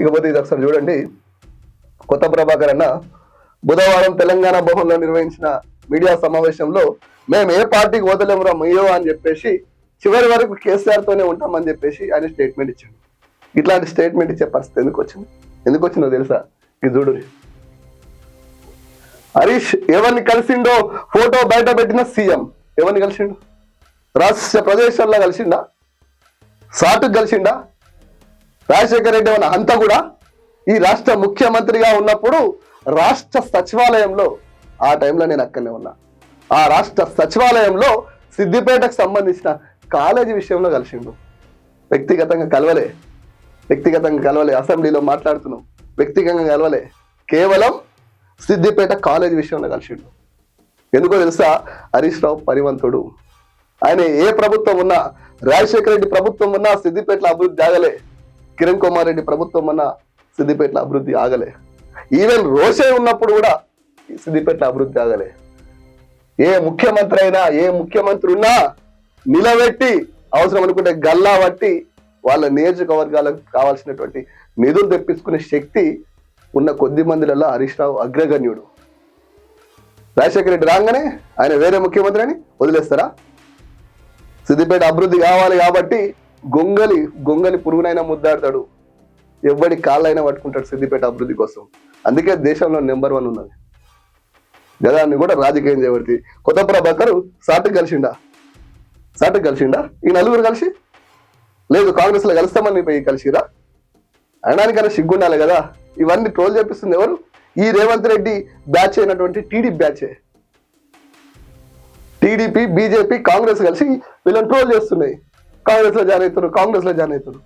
ఇకపోతే ఇది ఒకసారి చూడండి. కొత్త ప్రభాకర్ అన్న బుధవారం తెలంగాణ భవన్లో నిర్వహించిన మీడియా సమావేశంలో మేము ఏ పార్టీకి వదలేమురా మీయో అని చెప్పేసి చివరి వరకు కేసీఆర్ తోనే ఉంటామని చెప్పేసి ఆయన స్టేట్మెంట్ ఇచ్చాడు. ఇట్లాంటి స్టేట్మెంట్ ఇచ్చే పరిస్థితి ఎందుకు వచ్చింది? ఎందుకు వచ్చిందో తెలుసా? ఇది చూడు. హరీష్ ఎవరిని కలిసిండో ఫోటో బయట పెట్టిన సీఎం. ఎవరిని కలిసిండు? రాష్ట్ర ప్రదేశాల్లో కలిసిండా? సాటుకు కలిసిండా? రాజశేఖర రెడ్డి ఏమన్నా అంతా కూడా ఈ రాష్ట్ర ముఖ్యమంత్రిగా ఉన్నప్పుడు రాష్ట్ర సచివాలయంలో ఆ టైంలో నేను అక్కడనే ఉన్నా. ఆ రాష్ట్ర సచివాలయంలో సిద్దిపేటకు సంబంధించిన కాలేజీ విషయంలో కలిసిండు. వ్యక్తిగతంగా కలవలే. వ్యక్తిగతంగా కలవలే. అసెంబ్లీలో మాట్లాడుతున్నాం. వ్యక్తిగతంగా కలవలే. కేవలం సిద్దిపేట కాలేజీ విషయంలో కలిసిండు. ఎందుకో తెలుసా? హరీష్ రావు పరివంతుడు ఆయన ఏ ప్రభుత్వం ఉన్నా రాజశేఖర రెడ్డి ప్రభుత్వం ఉన్నా సిద్దిపేటలో అభివృద్ధి ఆగలే కిరణ్ కుమార్ రెడ్డి ప్రభుత్వం అన్న సిద్దిపేటలో అభివృద్ధి ఆగలే. ఈవెన్ రోషే ఉన్నప్పుడు కూడా ఈ సిద్దిపేటలో అభివృద్ధి ఆగలే. ఏ ముఖ్యమంత్రి అయినా ఏ ముఖ్యమంత్రి ఉన్నా నిలబెట్టి అవసరం అనుకుంటే గల్లా పట్టి వాళ్ళ నియోజకవర్గాలకు కావాల్సినటువంటి నిధులు తెప్పించుకునే శక్తి ఉన్న కొద్ది మందిలలో హరీష్ రావు అగ్రగణ్యుడు. రాజశేఖర రెడ్డి రాగానే ఆయన వేరే ముఖ్యమంత్రి అని వదిలేస్తారా? సిద్దిపేట అభివృద్ధి కావాలి కాబట్టి గొంగలి గొంగలి పురుగునైనా ముద్దాడతాడు. ఎవడి కాళ్ళైనా పట్టుకుంటాడు సిద్దిపేట అభివృద్ధి కోసం. అందుకే దేశంలో నెంబర్ వన్ ఉన్నది. గదాన్ని కూడా రాజకీయం చేయబడి కొత్త ప్రభాకర్ సాటు కలిసిండా? సాటు కలిసిండా? ఈ నలుగురు కలిసి? లేదు కాంగ్రెస్లో కలుస్తామని పోయి కలిసిరా? అనడానికైనా సిగ్గుండాలి కదా? ఇవన్నీ ట్రోల్ చేపిస్తుంది ఎవరు? ఈ రేవంత్ రెడ్డి బ్యాచ్ అయినటువంటి టీడీపీ బ్యాచే. టీడీపీ బీజేపీ కాంగ్రెస్ కలిసి వీళ్ళని ట్రోల్ చేస్తున్నాయి. కాంగ్రెస్లో జాయిన్ అవుతారు కాంగ్రెస్లో జాయిన్ అవుతారు